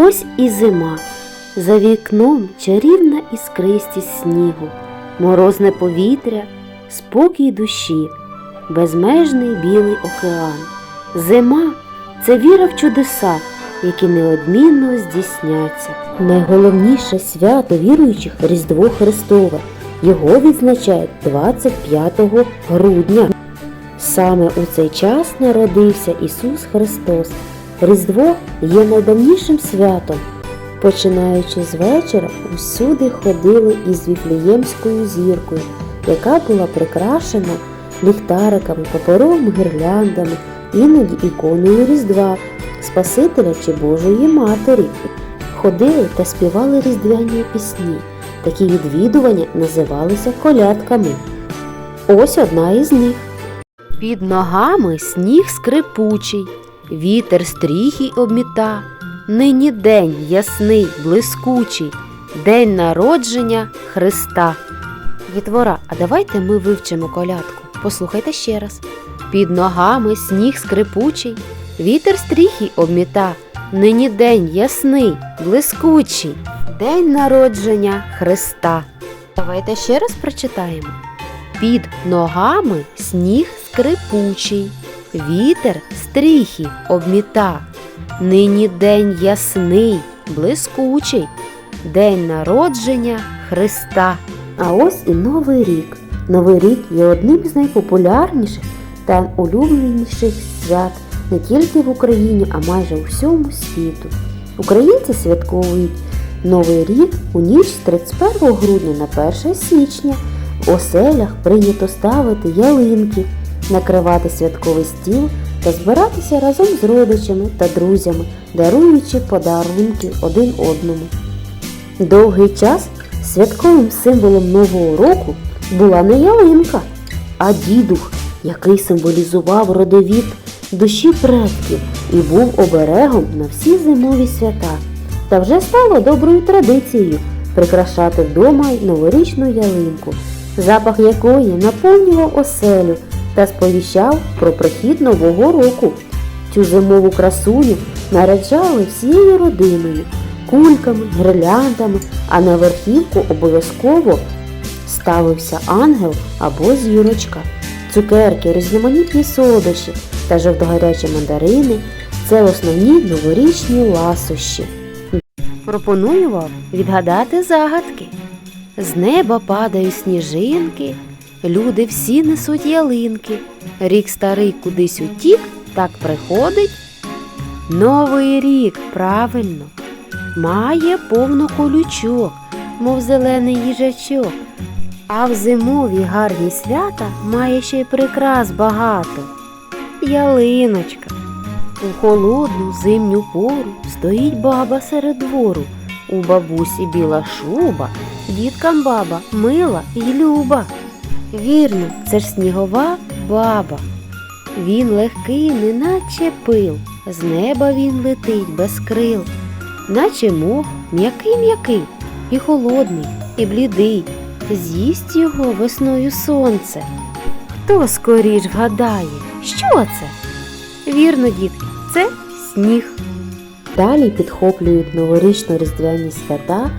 Ось і зима. За вікном чарівна іскристість снігу, морозне повітря, спокій душі, безмежний білий океан. Зима це віра в чудеса, які неодмінно здійсняться. Найголовніше свято віруючих Різдво Христове. Його відзначають 25 грудня. Саме у цей час народився Ісус Христос. Різдво є найдавнішим святом. Починаючи з вечора, усюди ходили із Віфліємською зіркою, яка була прикрашена ліхтариками, паперовими гірляндами, іноді іконою Різдва, Спасителя чи Божої Матері. Ходили та співали різдвяні пісні. Такі відвідування називалися колядками. Ось одна із них. Під ногами сніг скрипучий, вітер стріхи обміта. Нині день ясний, блискучий, день народження Христа. Дітвора, а давайте ми вивчимо колядку. Послухайте ще раз. Під ногами сніг скрипучий, вітер стріхи обміта. Нині день ясний, блискучий, день народження Христа. Давайте ще раз прочитаємо. Під ногами сніг скрипучий, вітер стріхи обміта. Нині день ясний, блискучий, день народження Христа. А ось і Новий рік. Новий рік є одним з найпопулярніших та улюбленіших свят не тільки в Україні, а майже у всьому світу. Українці святкують Новий рік у ніч з 31 грудня на 1 січня. В оселях прийнято ставити ялинки, накривати святковий стіл та збиратися разом з родичами та друзями, даруючи подарунки один одному. Довгий час святковим символом Нового року була не ялинка, а дідух, який символізував родовід душі предків і був оберегом на всі зимові свята. Та вже стало доброю традицією прикрашати вдома й новорічну ялинку, запах якої наповнював оселю та сповіщав про прихід нового року. Цю зимову красуню наряджали всією родиною, кульками, гірляндами, а на верхівку обов'язково ставився ангел або зірочка. Цукерки, різноманітні солодощі та жовтогарячі мандарини це основні новорічні ласощі. Пропоную вам відгадати загадки. З неба падають сніжинки, люди всі несуть ялинки. Рік старий кудись утік, так приходить. Новий рік, правильно, має повно колючок, мов зелений їжачок. А в зимові гарні свята має ще й прикрас багато. Ялиночка. У холодну зимню пору стоїть баба серед двору. У бабусі біла шуба, діткам баба мила й люба. Вірно, це ж снігова баба. Він легкий, неначе пил, з неба він летить без крил, наче мох, м'який м'який, і холодний, і блідий. З'їсть його весною сонце. Хто скоріш вгадає, що це? Вірно, дітки, це сніг. Далі підхоплюють новорічно-різдвяні свята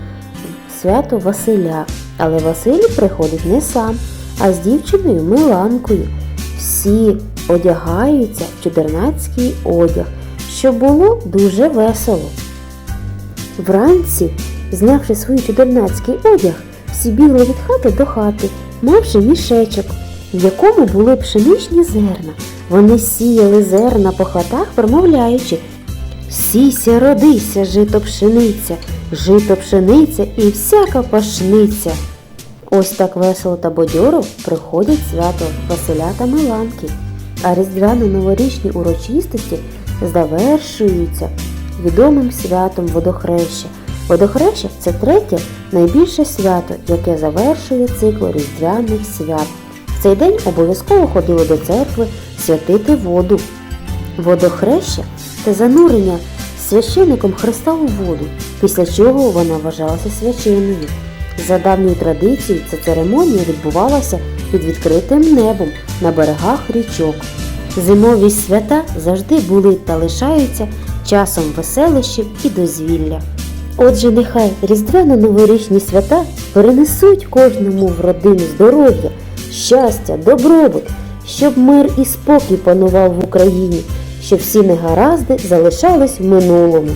свято Василя. Але Василь приходить не сам, а з дівчиною Миланкою. Всі одягаються в чудернацький одяг, що було дуже весело. Вранці, знявши свій чудернацький одяг, всі бігли від хати до хати, мавши мішечок, в якому були пшеничні зерна. Вони сіяли зерна по хатах, промовляючи Сійся, родися, жито пшениця, жито пшениця і всяка пашниця. Ось так весело та бадьоро приходять свято Василя та Миланки, а різдвяно-новорічні урочистості завершуються відомим святом водохреща. Водохреща це третє найбільше свято, яке завершує цикл різдвяних свят. В цей день обов'язково ходили до церкви святити воду. Водохреща це занурення священником Христа у воду, після чого вона вважалася священною. За давньою традицією ця церемонія відбувалася під відкритим небом на берегах річок. Зимові свята завжди були та лишаються часом веселощів і дозвілля. Отже, нехай різдвяно-новорічні свята перенесуть кожному в родину здоров'я, щастя, добробут, щоб мир і спокій панував в Україні, щоб всі негаразди залишались в минулому.